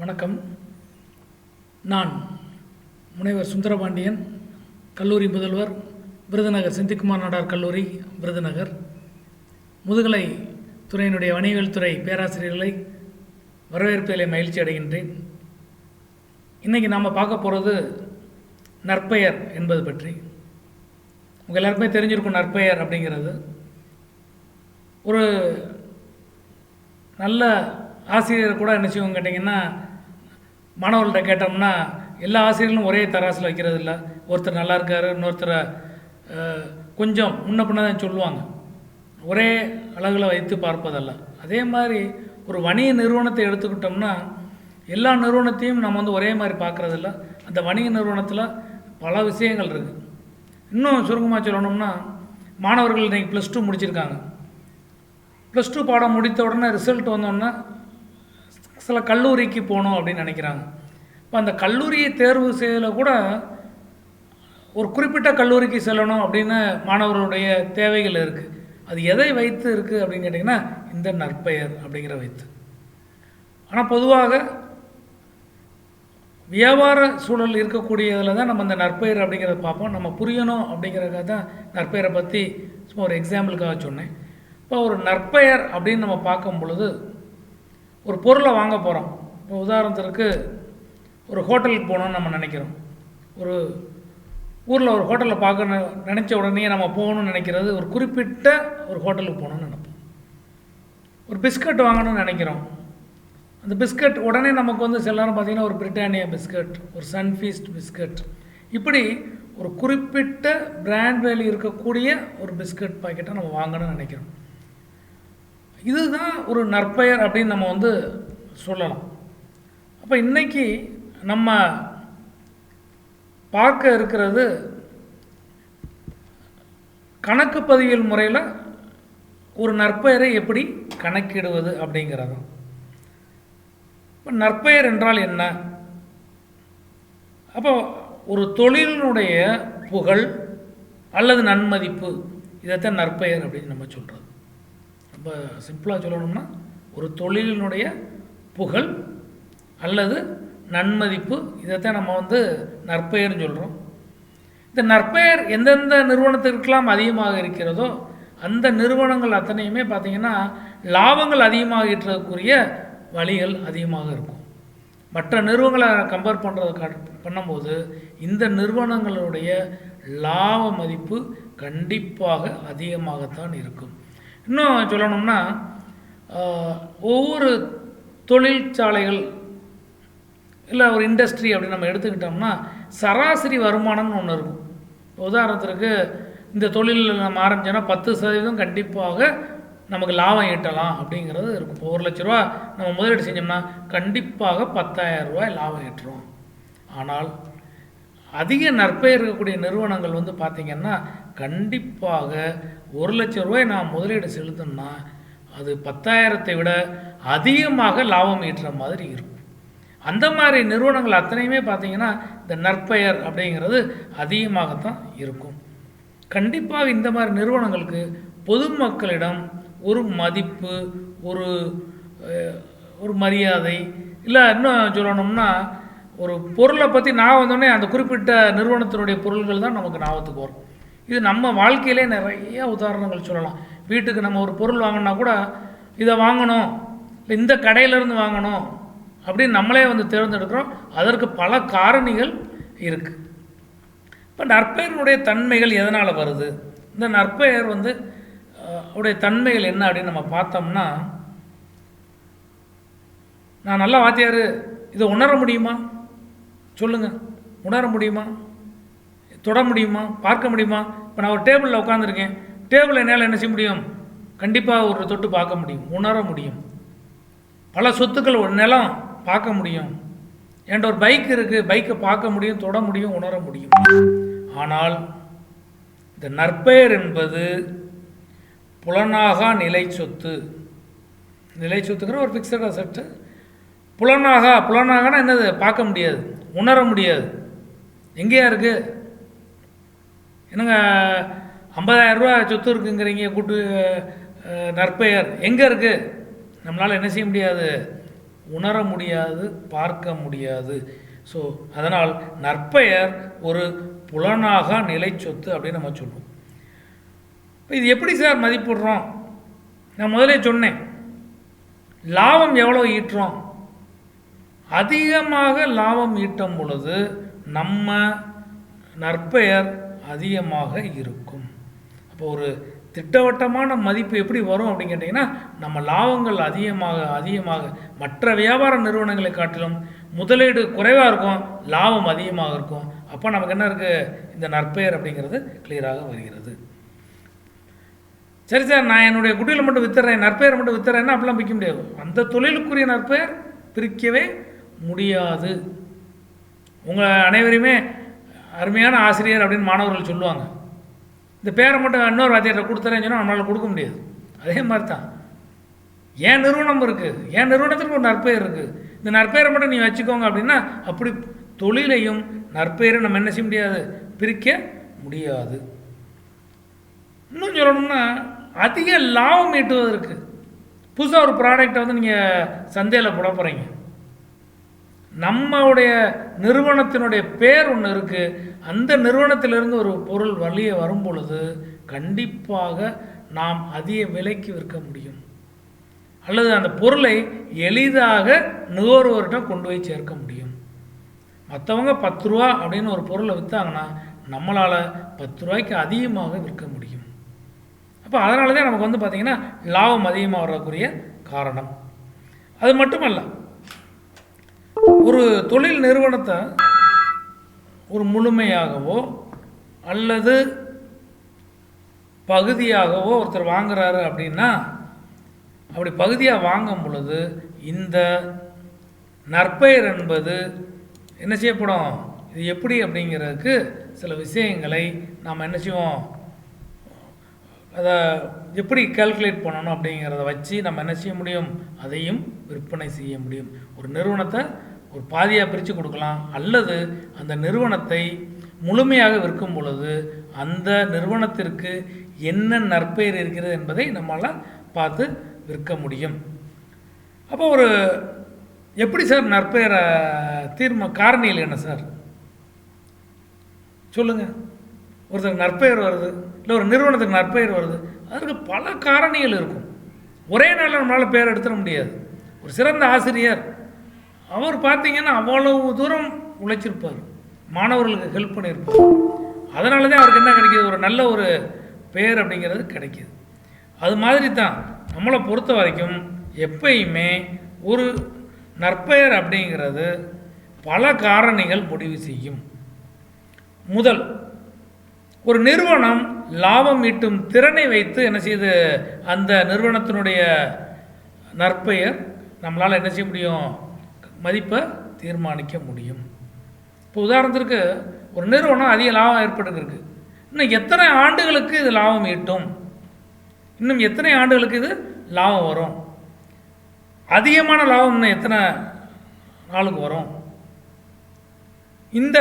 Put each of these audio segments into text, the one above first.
வணக்கம். நான் முனைவர் சுந்தரபாண்டியன் கல்லூரி முதல்வர் விருதுநகர் செந்திக்குமார் நாடார் கல்லூரி விருதுநகர். முதுகலை துறையினுடைய வணிகவியல் துறை பேராசிரியர்களை வரவேற்பதிலே மகிழ்ச்சி அடைகின்றேன். இன்றைக்கி நாம் பார்க்க போகிறது நற்பெயர் என்பது பற்றி. உங்கள் எல்லாருக்குமே தெரிஞ்சிருக்கும் நற்பெயர் அப்படிங்கிறது. ஒரு நல்ல ஆசிரியர் கூட என்ன செய்வோம் கேட்டிங்கன்னா மாணவர்கள்ட்ட கேட்டோம்னா எல்லா ஆசிரியர்களும் ஒரே தராசில் வைக்கிறது இல்லை ஒருத்தர் நல்லா இருக்காரு இன்னொருத்தரை கொஞ்சம் முன்ன பின்ன தான் சொல்லுவாங்க. ஒரே அழகில் வைத்து பார்ப்பதல்ல. அதே மாதிரி ஒரு வணிக நிறுவனத்தை எடுத்துக்கிட்டோம்னா எல்லா நிறுவனத்தையும் நம்ம வந்து ஒரே மாதிரி பார்க்குறதில்ல. அந்த வணிக நிறுவனத்தில் பல விஷயங்கள் இருக்குது இன்னும் சுருக்கமாக சொல்லணும்னா மாணவர்கள் இன்றைக்கி ப்ளஸ் டூ முடிச்சிருக்காங்க. ப்ளஸ் டூ பாடம் முடித்த உடனே ரிசல்ட் வந்தோடனே சில கல்லூரிக்கு போகணும் அப்படின்னு நினைக்கிறாங்க. இப்போ அந்த கல்லூரியை தேர்வு செய்யல கூட ஒரு குறிப்பிட்ட கல்லூரிக்கு செல்லணும் அப்படின்னு மாணவர்களுடைய தேவைகள் இருக்குது அது எதை வைத்து இருக்குது அப்படின்னு கேட்டிங்கன்னா இந்த நற்பெயர் அப்படிங்கிற வைத்து. ஆனால் பொதுவாக வியாபார சூழல் இருக்கக்கூடியதில் தான் நம்ம இந்த நற்பெயர் அப்படிங்கிறத பார்ப்போம். நம்ம புரியணும் அப்படிங்கிறதுக்காக தான் நற்பெயரை பற்றி சும்மா ஒரு எக்ஸாம்பிளுக்காக சொன்னேன். இப்போ ஒரு நற்பெயர் அப்படின்னு நம்ம பார்க்கும் பொழுது ஒரு பொருளை வாங்க போகிறோம் இப்போ உதாரணத்திற்கு ஒரு ஹோட்டலுக்கு போகணும்னு நம்ம நினைக்கிறோம். ஒரு ஊரில் ஒரு ஹோட்டலில் பார்க்க நினச்ச உடனே நம்ம போகணும்னு நினைக்கிறது ஒரு குறிப்பிட்ட ஒரு ஹோட்டலுக்கு போகணும்னு நினைப்போம். ஒரு பிஸ்கட் வாங்கணும்னு நினைக்கிறோம். அந்த பிஸ்கட் உடனே நமக்கு வந்து சில நேரம் பார்த்தீங்கன்னா ஒரு பிரிட்டானியா பிஸ்கட் ஒரு சன்ஃபீஸ்ட் பிஸ்கட் இப்படி ஒரு குறிப்பிட்ட பிராண்ட் வேல்யூ இருக்கக்கூடிய ஒரு பிஸ்கட் பாக்கெட்டை நம்ம வாங்கணும்னு நினைக்கிறோம். இதுதான் ஒரு நற்பெயர் அப்படின்னு நம்ம வந்து சொல்லலாம். அப்போ இன்னைக்கு நம்ம பார்க்க இருக்கிறது கணக்கு பதிவியல் முறையில் ஒரு நற்பெயரை எப்படி கணக்கிடுவது அப்படிங்கிறது. இப்போ நற்பெயர் என்றால் என்ன? அப்போ ஒரு தொழிலினுடைய புகழ் அல்லது நன்மதிப்பு இதைத்தான் நற்பெயர் அப்படின்னு நம்ம சொல்கிறது ரொம்ப சிம்பிளாக சொல்லணும்னா ஒரு தொழிலினுடைய புகழ் அல்லது நன்மதிப்பு இதைத்தான் நம்ம வந்து நற்பெயர்னு சொல்கிறோம் இந்த நற்பெயர் எந்தெந்த நிறுவனத்திற்கெல்லாம் அதிகமாக இருக்கிறதோ அந்த நிறுவனங்கள் அத்தனையுமே பார்த்திங்கன்னா லாபங்கள் அதிகமாக ஈட்டுறதுக்குரிய வழிகள் அதிகமாக இருக்கும். மற்ற நிறுவனங்களை கம்பேர் பண்ணுறது பண்ணும்போது இந்த நிறுவனங்களுடைய லாப மதிப்பு கண்டிப்பாக அதிகமாகத்தான் இருக்கும். இன்னும் சொல்லணும்னா ஒவ்வொரு தொழிற்சாலைகள் இல்லை ஒரு இண்டஸ்ட்ரி அப்படின்னு நம்ம எடுத்துக்கிட்டோம்னா சராசரி வருமானம்னு ஒன்று இருக்கும். உதாரணத்திற்கு இந்த தொழிலில் நம்ம ஆரம்பிச்சோன்னா பத்து சதவீதம் கண்டிப்பாக நமக்கு லாபம் ஈட்டலாம் அப்படிங்கிறது இருக்கும். இப்போ ஒரு லட்ச ரூபா நம்ம முதலீடு செஞ்சோம்னா கண்டிப்பாக பத்தாயிரம் ரூபாய் லாபம் ஈட்டுறோம். ஆனால் அதிக நற்பெயர் இருக்கக்கூடிய நிறுவனங்கள் வந்து பார்த்திங்கன்னா கண்டிப்பாக ஒரு லட்ச ரூபாய் நான் முதலீடு செலுத்தணும்னா அது பத்தாயிரத்தை விட அதிகமாக லாபம் ஈட்டுற மாதிரி இருக்கும். அந்த மாதிரி நிறுவனங்கள் அத்தனையுமே பார்த்தீங்கன்னா இந்த நற்பெயர் அப்படிங்கிறது அதிகமாகத்தான் இருக்கும். கண்டிப்பாக இந்த மாதிரி நிறுவனங்களுக்கு பொதுமக்களிடம் ஒரு மதிப்பு ஒரு ஒரு மரியாதை இல்லை இன்னும் சொல்லணும்னா ஒரு பொருளை பற்றி நான் வந்தோடனே அந்த குறிப்பிட்ட நிறுவனத்தினுடைய பொருள்கள் தான் நமக்கு ஞாபகத்துக்கு வரும். இது நம்ம வாழ்க்கையிலே நிறைய உதாரணங்கள் சொல்லலாம். வீட்டுக்கு நம்ம ஒரு பொருள் வாங்கினா கூட இதை வாங்கணும். இல்லை இந்த கடையிலேருந்து வாங்கணும். அப்படின்னு நம்மளே வந்து தேர்ந்தெடுக்கிறோம். அதற்கு பல காரணிகள் இருக்குது இப்போ நற்பெயருடைய தன்மைகள் எதனால் வருது? இந்த நற்பெயர் வந்து உடைய தன்மைகள் என்ன அப்படின்னு நம்ம பார்த்தோம்னா நான் நல்ல வாத்தியார் இதை உணர முடியுமா? சொல்லுங்கள் உணர முடியுமா? தொட முடியுமா? பார்க்க முடியுமா? இப்போ நான் ஒரு டேபிளில் உட்காந்துருக்கேன் டேபிள் என்னால் என்ன செய்ய முடியும்? கண்டிப்பாக ஒரு தொட்டு பார்க்க முடியும். உணர முடியும். பல சொத்துக்கள் ஒரு நிலம் பார்க்க முடியும். என்கிட்ட ஒரு பைக் இருக்குது பைக்கை பார்க்க முடியும் தொட முடியும் உணர முடியும். ஆனால் இந்த நற்பெயர் என்பது புலனாகா நிலை சொத்து. நிலை சொத்துங்கிற ஒரு ஃபிக்ஸட் அசட்டு புலனாகா புலனாகனா என்னது? பார்க்க முடியாது. உணர முடியாது. எங்கேயா இருக்குது என்னங்க 50000 ரூபா சொத்து இருக்குங்கிறீங்க கூட்டு நற்பெயர். எங்கே இருக்குது நம்மளால் என்ன செய்ய முடியாது? உணர முடியாது பார்க்க முடியாது. ஸோ அதனால் நற்பெயர் ஒரு புலனாக நிலை சொத்து அப்படின்னு நம்ம சொல்லுவோம் இப்போ இது எப்படி சார் மதிப்பிடுறோம்? நான் முதலே சொன்னேன். லாபம் எவ்வளோ ஈட்டுறோம்? அதிகமாக லாபம் ஈட்டும் பொழுது நம்ம நற்பெயர் அதிகமாக இருக்கும். அப்போ ஒரு திட்டவட்டமான மதிப்பு எப்படி வரும் அப்படின்னு கேட்டிங்கன்னா நம்ம லாபங்கள் அதிகமாக அதிகமாக மற்ற வியாபார நிறுவனங்களை காட்டிலும் முதலீடு குறைவாக இருக்கும் லாபம் அதிகமாக இருக்கும். அப்போ நமக்கு என்ன இருக்குது இந்த நற்பெயர் அப்படிங்கிறது கிளியராக வருகிறது. சரி சார் நான் என்னுடைய குட்டியில் மட்டும் வித்துறேன் நற்பெயர் மட்டும் வித்துறேன்னா அப்படிலாம் பிரிக்க முடியாது. அந்த தொழிலுக்குரிய நற்பெயர் பிரிக்கவே முடியாது. உங்கள் அனைவரையுமே அருமையான ஆசிரியர் அப்படின்னு மாணவர்கள் சொல்லுவாங்க. இந்த பேரை மட்டும் இன்னொரு வாத்தியார்ட்ட கொடுத்துறேன்னு சொன்னால் நம்மளால் கொடுக்க முடியாது. அதே மாதிரி தான் ஏன் நிறுவனம் இருக்குது ஏன் நிறுவனத்துக்கு ஒரு நற்பெயர் இருக்குது இந்த நற்பெயரை மட்டும் நீ வச்சுக்கோங்க அப்படின்னா அப்படி தொழிலையும் நற்பெயரை நம்ம என்ன செய்ய முடியாது? பிரிக்க முடியாது. இன்னும் சொல்லணும்னா அதிக லாபம் ஈட்டுவதற்கு புதுசாக ஒரு ப்ராடக்டை வந்து நீங்கள் சந்தையில் போட போகிறீங்க நம்மளுடைய நிறுவனத்தினுடைய பேர் ஒன்று இருக்குது அந்த நிறுவனத்திலிருந்து ஒரு பொருள் வழியே வரும் பொழுது கண்டிப்பாக நாம் அதிக விலைக்கு விற்க முடியும். அல்லது அந்த பொருளை எளிதாக நுகர்வோர்கிட்ட கொண்டு போய் சேர்க்க முடியும். மற்றவங்க பத்து ரூபா அப்படின்னு ஒரு பொருளை விற்றாங்கன்னா நம்மளால் பத்து ரூபாய்க்கு அதிகமாக விற்க முடியும். அப்போ அதனால தான் நமக்கு வந்து பார்த்திங்கன்னா லாபம் அதிகமாக வரக்கூடிய காரணம். அது மட்டுமல்ல ஒரு தொழில் நிறுவனத்தை ஒரு முழுமையாகவோ அல்லது பகுதியாகவோ ஒருத்தர் வாங்குறாரு அப்படின்னா அப்படி பகுதியாக வாங்கும் பொழுது இந்த நற்பெயர் என்பது என்ன செய்யப்படும்? இது எப்படி அப்படிங்கிறதுக்கு சில விஷயங்களை நாம் என்ன செய்வோம்? அதை எப்படி கால்குலேட் பண்ணணும் அப்படிங்கிறத வச்சு நம்ம என்ன செய்ய முடியும்? அதையும் விற்பனை செய்ய முடியும். ஒரு நிறுவனத்தை ஒரு பாதியாக பிரித்து கொடுக்கலாம் அல்லது அந்த நிறுவனத்தை முழுமையாக விற்கும் பொழுது அந்த நிறுவனத்திற்கு என்ன நற்பெயர் இருக்கிறது என்பதை நம்மளால் பார்த்து விற்க முடியும். அப்போ ஒரு எப்படி சார் நற்பெயரை தீர்மா காரணியில் என்ன சார்? சொல்லுங்கள் ஒருத்தருக்கு நற்பெயர் வருது இல்லை ஒரு நிறுவனத்துக்கு நற்பெயர் வருது அதற்கு பல காரணிகள் இருக்கும். ஒரே நாளில் நம்மளால் பெயர் எடுத்துட முடியாது. ஒரு சிறந்த ஆசிரியர் அவர் பார்த்தீங்கன்னா அவ்வளவு தூரம் உழைச்சிருப்பார். மாணவர்களுக்கு ஹெல்ப் பண்ணியிருப்பார் அதனால தான் அவருக்கு என்ன கிடைக்கிது? ஒரு நல்ல ஒரு பெயர் அப்படிங்கிறது கிடைக்கிது. அது மாதிரி தான் நம்மளை பொறுத்த வரைக்கும் எப்பயுமே ஒரு நற்பெயர் அப்படிங்கிறது பல காரணிகள் முடிவு செய்யும். முதல் ஒரு நிறுவனம் லாபம் ஈட்டும் திறனை வைத்து என்ன செய்யுது அந்த நிறுவனத்தினுடைய நற்பெயர் நம்மளால் என்ன செய்ய முடியும்? மதிப்பை தீர்மானிக்க முடியும். இப்போ உதாரணத்திற்கு ஒரு நிறுவனம் அதிக லாபம் ஏற்படுத்திருக்கு இன்னும் எத்தனை ஆண்டுகளுக்கு இது லாபம் ஈட்டும்? இன்னும் எத்தனை ஆண்டுகளுக்கு இது லாபம் வரும்? அதிகமான லாபம் இன்னும் எத்தனை நாளுக்கு வரும்? இந்த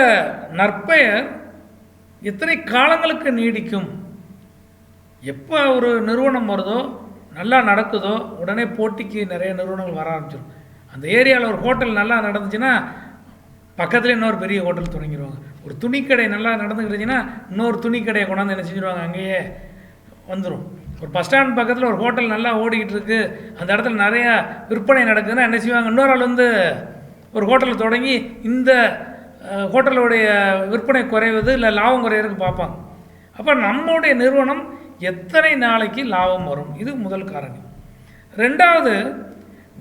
நற்பெயர் எத்தனை காலங்களுக்கு நீடிக்கும்? எப்போ ஒரு நிறுவனம் வருதோ நல்லா நடக்குதோ உடனே போட்டிக்கு நிறைய நிறுவனங்கள் வர ஆரம்பிச்சிடும். அந்த ஏரியாவில் ஒரு ஹோட்டல் நல்லா நடந்துச்சுன்னா பக்கத்தில் இன்னொரு பெரிய ஹோட்டல் தொடங்கிடுவாங்க ஒரு துணிக்கடை நல்லா நடந்துக்கிட்டுச்சுன்னா இன்னொரு துணிக்கடையை கொண்டாந்து என்ன செஞ்சுருவாங்க? அங்கேயே வந்துடும் ஒரு பஸ் ஸ்டாண்ட் பக்கத்தில் ஒரு ஹோட்டல் நல்லா ஓடிக்கிட்டு இருக்குது அந்த இடத்துல நிறையா விற்பனை நடக்குதுன்னா என்ன செய்வாங்க? இன்னொரு ஆள் வந்து ஒரு ஹோட்டலில் தொடங்கி இந்த ஹோட்டலுடைய விற்பனை குறைவது இல்லை லாபம் குறையிறதுக்கு பார்ப்பாங்க. அப்போ நம்மளுடைய நிறுவனம் எத்தனை நாளைக்கு லாபம் வரும்? இது முதல் காரணி ரெண்டாவது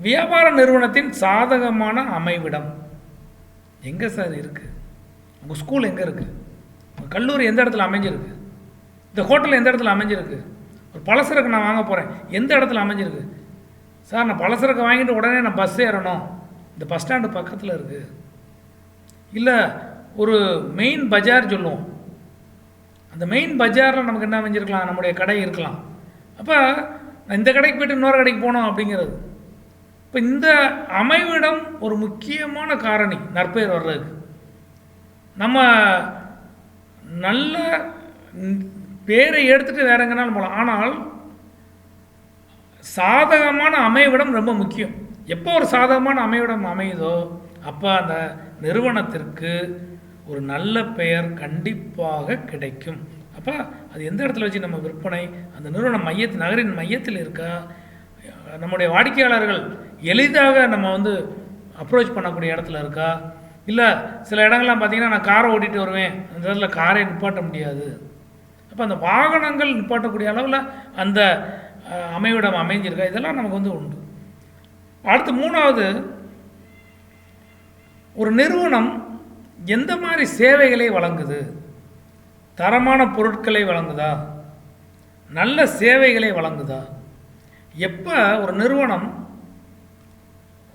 வியாபார நிறுவனத்தின் சாதகமான அமைவிடம். எங்கே சார் இருக்குது உங்கள் ஸ்கூல் எங்கே இருக்குது உங்கள் கல்லூரி எந்த இடத்துல அமைஞ்சிருக்கு? இந்த ஹோட்டல் எந்த இடத்துல அமைஞ்சிருக்கு? ஒரு பலசரக்கு நான் வாங்க போகிறேன் எந்த இடத்துல அமைஞ்சிருக்கு? சார் நான் பலசரக்கு வாங்கிட்டு உடனே நான் பஸ் ஏறணும். இந்த பஸ் ஸ்டாண்டு பக்கத்தில் இருக்குது இல்லை ஒரு மெயின் பஜார் சொல்லுவோம். அந்த மெயின் பஜாரில் நமக்கு என்ன அமைஞ்சிருக்கலாம்? நம்முடைய கடை இருக்கலாம். அப்போ நான் இந்த கடைக்கு போயிட்டு இன்னொரு கடைக்கு போனோம் அப்படிங்கிறது. இப்போ இந்த அமைவிடம் ஒரு முக்கியமான காரணி நற்பெயர் வர்றதுக்கு நம்ம நல்ல பேரை எடுத்துகிட்டு வேற எங்கனாலும் போகலாம் ஆனால் சாதகமான அமைவிடம் ரொம்ப முக்கியம். எப்போ ஒரு சாதகமான அமைவிடம் அமையுதோ அப்போ அந்த நிறுவனத்திற்கு ஒரு நல்ல பெயர் கண்டிப்பாக கிடைக்கும். அப்போ அது எந்த இடத்துல வச்சு நம்ம விற்பனை அந்த நிறுவனம் மையத்து நகரின் மையத்தில் இருக்கா? நம்முடைய வாடிக்கையாளர்கள் எளிதாக நம்ம வந்து அப்ரோச் பண்ணக்கூடிய இடத்துல இருக்கா? இல்லை சில இடங்கள்லாம் பார்த்தீங்கன்னா நான் காரை ஓட்டிகிட்டு வருவேன். அந்த இடத்துல காரை நிப்பாட்ட முடியாது. அப்போ அந்த வாகனங்கள் நிப்பாட்டக்கூடிய அளவில் அந்த அமைவிடம் அமைஞ்சிருக்கா? இதெல்லாம் நமக்கு வந்து உண்டு. அடுத்து மூணாவது ஒரு நிறுவனம் எந்த மாதிரி சேவைகளை வழங்குது? தரமான பொருட்களை வழங்குதா? நல்ல சேவைகளை வழங்குதா? எப்போ ஒரு நிறுவனம்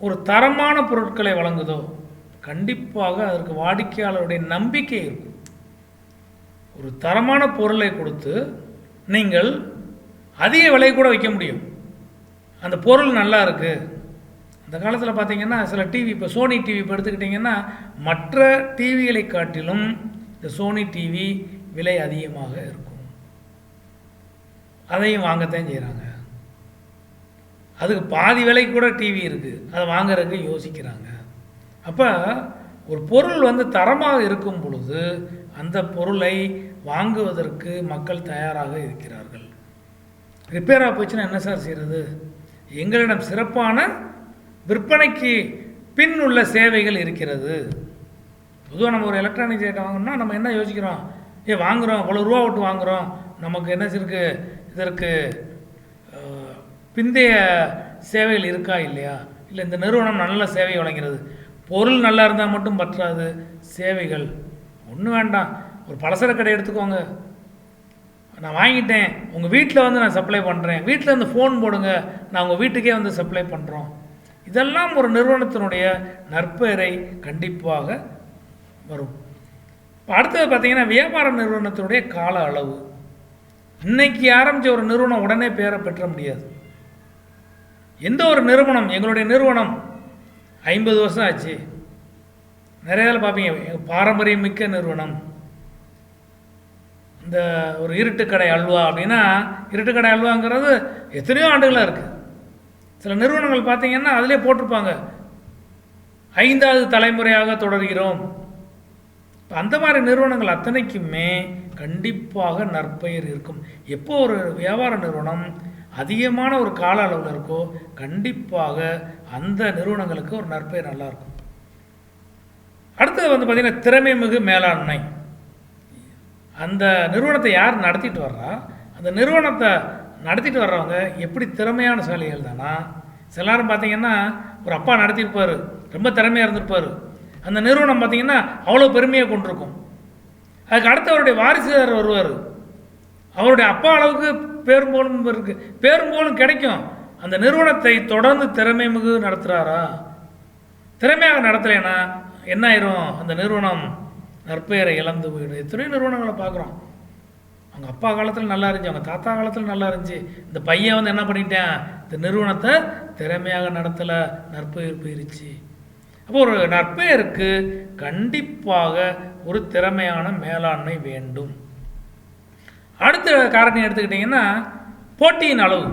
ஒரு தரமான பொருட்களை வழங்குதோ கண்டிப்பாக அதற்கு வாடிக்கையாளருடைய நம்பிக்கை இருக்கும். ஒரு தரமான பொருளை கொடுத்து நீங்கள் அதிக விலை கூட வைக்க முடியும். அந்த பொருள் நல்லா இருக்குது அந்த காலத்தில் பார்த்தீங்கன்னா சில டிவி இப்போ சோனி டிவி இப்போ எடுத்துக்கிட்டிங்கன்னா மற்ற டிவிகளை காட்டிலும் இந்த சோனி டிவி விலை அதிகமாக இருக்கும். அதையும் வாங்கத்தான் செய்கிறாங்க அதுக்கு பாதி விலைக்கு கூட டிவி இருக்குது அதை வாங்குறதுக்கு யோசிக்கிறாங்க. அப்போ ஒரு பொருள் வந்து தரமாக இருக்கும் பொழுது அந்த பொருளை வாங்குவதற்கு மக்கள் தயாராக இருக்கிறார்கள். ரிப்பேராக போச்சுன்னா என்ன சார் செய்கிறது எங்களிடம் சிறப்பான விற்பனைக்கு பின் உள்ள சேவைகள் இருக்கிறது. பொதுவாக நம்ம ஒரு எலக்ட்ரானிக் ஐட்டம் வாங்கணும்னா நம்ம என்ன யோசிக்கிறோம்? ஏ வாங்குகிறோம் இவ்வளோ ரூபா விட்டு வாங்குகிறோம் நமக்கு என்ன இருக்குது இதற்கு பிந்தைய சேவைகள் இருக்கா இல்லையா? இல்லை இந்த நிறுவனம் நல்ல சேவை வழங்கிறது பொருள் நல்லா இருந்தால் மட்டும் பற்றாது சேவைகள் ஒன்றும் வேண்டாம். ஒரு பலசர கடை எடுத்துக்கோங்க. நான் வாங்கிட்டேன். உங்கள் வீட்டில் வந்து நான் சப்ளை பண்ணுறேன் வீட்டில் இருந்து ஃபோன் போடுங்க. நான் உங்கள் வீட்டுக்கே வந்து சப்ளை பண்ணுறோம் இதெல்லாம் ஒரு நிறுவனத்தினுடைய நற்பெயரை கண்டிப்பாக வரும். இப்போ அடுத்தது பார்த்தீங்கன்னா வியாபார நிறுவனத்தினுடைய கால அளவு. இன்னைக்கு ஆரம்பித்த ஒரு நிறுவனம் உடனே பேரை பெற்ற முடியாது. எந்த ஒரு நிறுவனம் எங்களுடைய நிறுவனம் ஐம்பது வருஷம் ஆச்சு. நிறைய இதில் பார்ப்பீங்க. எங்கள் பாரம்பரியம் மிக்க நிறுவனம். இந்த ஒரு இருட்டுக்கடை அல்வா அப்படின்னா இருட்டுக்கடை அல்வாங்கிறது எத்தனையோ ஆண்டுகளாக இருக்குது சில நிறுவனங்கள் பார்த்தீங்கன்னா அதிலே போட்டிருப்பாங்க. ஐந்தாவது தலைமுறையாக தொடர்கிறோம். இப்போ அந்த மாதிரி நிறுவனங்கள் அத்தனைக்குமே கண்டிப்பாக நற்பெயர் இருக்கும். எப்போ ஒரு வியாபார நிறுவனம் அதிகமான ஒரு கால அளவில் இருக்கோ கண்டிப்பாக அந்த நிறுவனங்களுக்கு ஒரு நற்பெயர் நல்லாயிருக்கும். அடுத்தது வந்து பார்த்திங்கன்னா திறமை மிகு மேலாண்மை. அந்த நிறுவனத்தை யார் நடத்திட்டு வர்றா? அந்த நிறுவனத்தை நடத்திட்டு வர்றவங்க எப்படி திறமையான சாலிகள் தானா? சில நேரம் பார்த்தீங்கன்னா ஒரு அப்பா நடத்தியிருப்பார் ரொம்ப திறமையாக இருந்திருப்பார். அந்த நிறுவனம் பார்த்தீங்கன்னா அவ்வளோ பெருமையாக கொண்டிருக்கும். அதுக்கு அடுத்தவருடைய வாரிசுதார் வருவார். அவருடைய அப்பா அளவுக்கு பேரும்போலும் இருக்கு. பேரும்போலும் கிடைக்கும். அந்த நிறுவனத்தை தொடர்ந்து திறமை மிகு நடத்துகிறாரா திறமையாக நடத்தலைன்னா என்ன ஆயிரும்? அந்த நிறுவனம் நற்பெயரை இழந்து போயிடும். எத்தனையோ நிறுவனங்களை பார்க்குறோம். அவங்க அப்பா காலத்தில் நல்லா இருந்துச்சு அவங்க தாத்தா காலத்தில் நல்லா இருந்துச்சு. இந்த பையன் வந்து என்ன பண்ணிட்டேன்? இந்த நிறுவனத்தை திறமையாக நடத்தலை நற்பெயர் போயிருச்சு. அப்போ ஒரு நற்பெயருக்கு கண்டிப்பாக ஒரு திறமையான மேலாண்மை வேண்டும். அடுத்த காரணம் எடுத்துக்கிட்டிங்கன்னா போட்டியின் அளவு.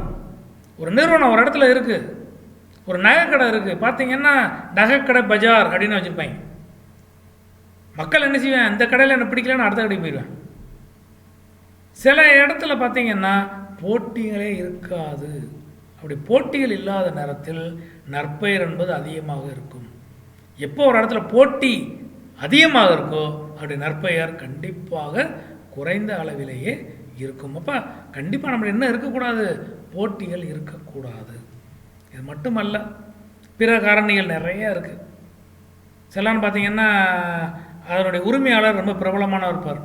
ஒரு நிறுவனம் ஒரு இடத்துல இருக்குது ஒரு நகைக்கடை இருக்குது பார்த்தீங்கன்னா நகைக்கடை பஜார் அப்படின்னு வச்சுருப்பாங்க. மக்கள் என்ன செய்வேன் இந்த கடையில் என்ன பிடிக்கலன்னு அடுத்த கடைக்கு போயிடுவேன் சில இடத்துல பார்த்தீங்கன்னா போட்டிகளே இருக்காது. அப்படி போட்டிகள் இல்லாத நேரத்தில் நற்பெயர் என்பது அதிகமாக இருக்கும். எப்போ ஒரு இடத்துல போட்டி அதிகமாக இருக்கோ அப்படி நற்பெயர் கண்டிப்பாக குறைந்த அளவிலேயே இருக்கும். அப்போ கண்டிப்பாக நம்ம என்ன இருக்கக்கூடாது? போட்டிகள் இருக்கக்கூடாது. இது மட்டுமல்ல பிற காரணிகள் நிறைய இருக்குது சிலான்னு பார்த்தீங்கன்னா அதனுடைய உரிமையாளர் ரொம்ப பிரபலமானவர் இருப்பார்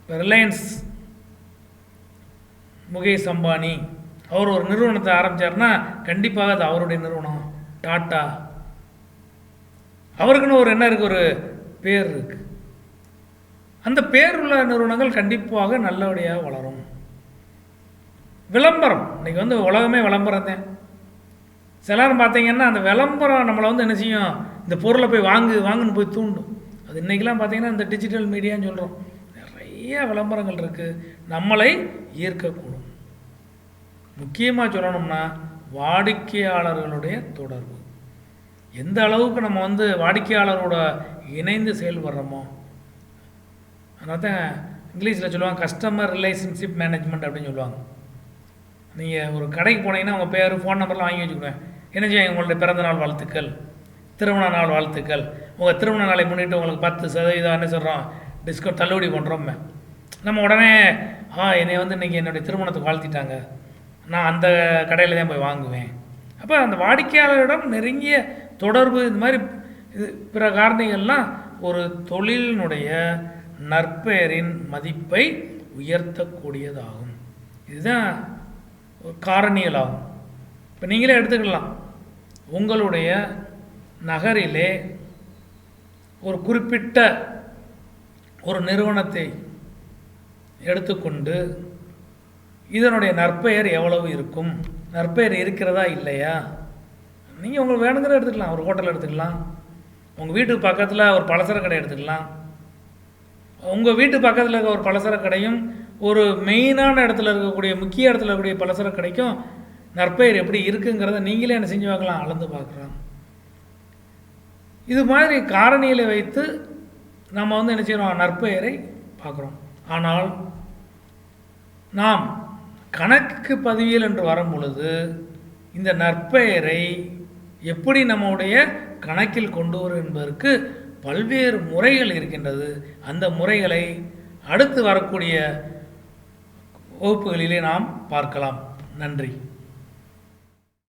இப்போ ரிலையன்ஸ் முகேஷ் அம்பானி அவர் ஒரு நிறுவனத்தை ஆரம்பித்தார்னா கண்டிப்பாக அது அவருடைய நிறுவனம். டாட்டா. அவருக்குன்னு ஒரு என்ன இருக்குது ஒரு பேர் இருக்குது அந்த பேருள்ள நிறுவனங்கள் கண்டிப்பாக நல்லபடியாக வளரும். விளம்பரம். இன்னைக்கு வந்து உலகமே விளம்பரம் தான். சிலரும் பார்த்தீங்கன்னா அந்த விளம்பரம் நம்மளை வந்து என்ன செய்யும்? இந்த பொருளை போய் வாங்கு வாங்குன்னு போய் தூண்டும். அது இன்றைக்கெலாம் பார்த்தீங்கன்னா இந்த டிஜிட்டல் மீடியான்னு சொல்கிறோம் நிறைய விளம்பரங்கள் இருக்குது நம்மளை ஈர்க்கக்கூடும். முக்கியமாக சொல்லணும்னா வாடிக்கையாளர்களுடைய தொடர்பு. எந்த அளவுக்கு நம்ம வந்து வாடிக்கையாளரோட இணைந்து செயல்படுறோமோ அதனால தான் இங்கிலீஷில் சொல்லுவாங்க கஸ்டமர் ரிலேஷன்ஷிப் மேனேஜ்மெண்ட் அப்படின்னு சொல்லுவாங்க. நீங்கள் ஒரு கடைக்கு போனீங்கன்னா உங்கள் பேர் ஃபோன் நம்பர்லாம் வாங்கி வச்சுக்குவேன் என்ன செய்ய உங்களுடைய பிறந்தநாள் வாழ்த்துக்கள் திருமண நாள் வாழ்த்துக்கள். உங்கள் திருமண நாளை முன்னிட்டு உங்களுக்கு பத்து சதவீதம் என்ன சொல்கிறோம் டிஸ்கவுண்ட் தள்ளுபடி பண்ணுறோமே நம்ம உடனே ஆ என்னை வந்து இன்றைக்கி என்னுடைய திருமணத்துக்கு வாழ்த்திட்டாங்க. நான் அந்த கடையில் தான் போய் வாங்குவேன். அப்போ அந்த வாடிக்கையாளரிடம் நெருங்கிய தொடர்பு இந்த மாதிரி இது பிற காரணிகள்லாம் ஒரு தொழிலினுடைய நற்பெயரின் மதிப்பை உயர்த்தக்கூடியதாகும். இதுதான் ஒரு காரணிகளாகும் இப்போ நீங்களே எடுத்துக்கலாம். உங்களுடைய நகரிலே ஒரு குறிப்பிட்ட ஒரு நிறுவனத்தை எடுத்துக்கொண்டு இதனுடைய நற்பெயர் எவ்வளவு இருக்கும்? நற்பெயர் இருக்கிறதா இல்லையா? நீங்கள் உங்களுக்கு வேணுங்கிற எடுத்துக்கலாம். ஒரு ஹோட்டல் எடுத்துக்கலாம். உங்கள் வீட்டுக்கு பக்கத்தில் ஒரு பலசர கடை எடுத்துக்கலாம். உங்கள் வீட்டு பக்கத்தில் இருக்க ஒரு பலசர கடையும் ஒரு மெயினான இடத்துல இருக்கக்கூடிய முக்கிய இடத்துல இருக்கக்கூடிய பலசர கடைக்கும் நற்பெயர் எப்படி இருக்குங்கிறத நீங்களே என்ன செஞ்சு பார்க்கலாம் அளந்து பார்க்குறாங்க இது மாதிரி காரணிகளை வைத்து நம்ம வந்து என்ன செய்கிறோம் நற்பெயரை பார்க்குறோம். ஆனால் நாம் கணக்கு பதிவியல் என்று வரும் பொழுது இந்த நற்பெயரை எப்படி நம்முடைய கணக்கில் கொண்டு வரும் என்பதற்கு பல்வேறு முறைகள் இருக்கின்றது. அந்த முறைகளை அடுத்து வரக்கூடிய வகுப்புகளிலே நாம் பார்க்கலாம். நன்றி.